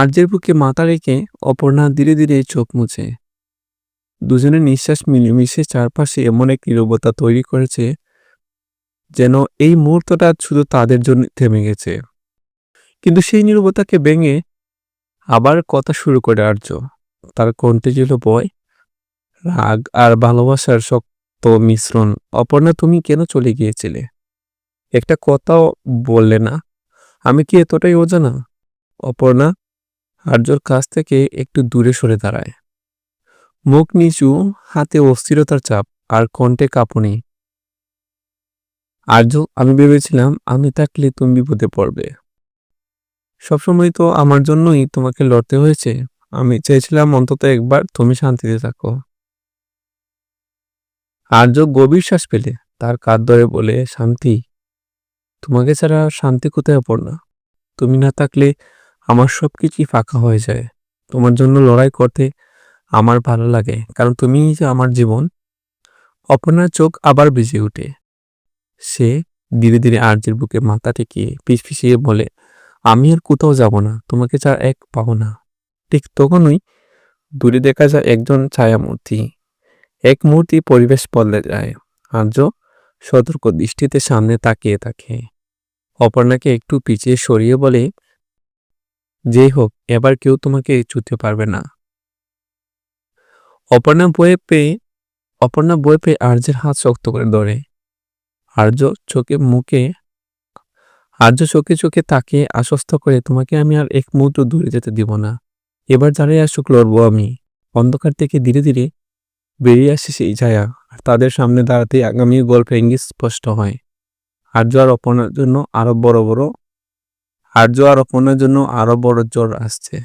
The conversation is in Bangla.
আর্যের বুকে মাথা রেখে অপর্ণা ধীরে ধীরে চোখ মুছে। দুজনের নিঃশ্বাস মিলেমিশে চারপাশে এমন এক নীরবতা তৈরি করেছে যেন এই মুহূর্তটা শুধু তাদের জন্য থেমে গেছে। কিন্তু সেই নীরবতাকে ভেঙে আবার কথা শুরু করে আর্য। তার কণ্ঠে ছিল বয় রাগ আর ভালোবাসার শক্ত মিশ্রণ, অপর্ণা, তুমি কেন চলে গিয়েছিলে? একটা কথাও বললে না। আমি কি এতটাই অজানা? অপর্ণা আর্যর কাছ থেকে একটু দূরে সরে দাঁড়ায়। মুখ নিচু, হাতে অস্থিরতার চাপ আর কণ্ঠে কাঁপুনি। আর্য, আমি ভেবেছিলাম আমি থাকলে তুমি বিপদে পড়বে। সবসময় তো আমার জন্যই তোমাকে লড়তে হয়েছে। আমি চেয়েছিলাম অন্তত একবার তুমি শান্তিতে থাকো। আর্য গভীর শ্বাস পেলে তার কাঁধ ধরে বলে, শান্তি। তোমাকে ছাড়া শান্তি কোথায় পড় না তুমি না থাকলে আমার সব কিছুই ফাঁকা হয়ে যায়। তোমার জন্য লড়াই করতে আমার ভালো লাগে, কারণ তুমিই যে আমার জীবন, অপর্ণার চোখ আবার বেজে উঠে সে ধীরে ধীরে আর্যের বুকে মাথা ঠেকিয়ে ফিসফিসিয়ে বলে, আমি আর কোথাও যাব না, তোমাকে ছাড়া এক পাবো না। ঠিক তখনই দূরে দেখা যায় একজন ছায়ামূর্তি। এক মূর্তি পরিবেশ বদলে যায়। আর্য সতর্ক দৃষ্টিতে সামনে তাকিয়ে থাকে। অপর্ণাকে একটু পিছিয়ে সরিয়ে বলে যেই হোক, এবার কেউ তোমাকে ছুতে পারবে না। অপর্ণা বয়ে পেয়ে, অপর্ণা বয়ে পেয়ে আর্যের হাত শক্ত করে ধরে। আর্য চোখে মুখে, আর্য চোখে চোখে তাকে আশ্বস্ত করে, তোমাকে আমি আর এক মুহূর্ত দূরে যেতে দিব না। এবার যারাই আসুক, লড়বো আমি। অন্ধকার থেকে ধীরে ধীরে বেরিয়ে আসে সেই ছায়া, আর তাদের সামনে দাঁড়াতে আগামী গল্পের ইঙ্গিত স্পষ্ট হয়। আর্য আর অপর্ণার জন্য আরও বড় বড় আর্য আরোপণের জন্য আরও বড় জ্বর আসছে।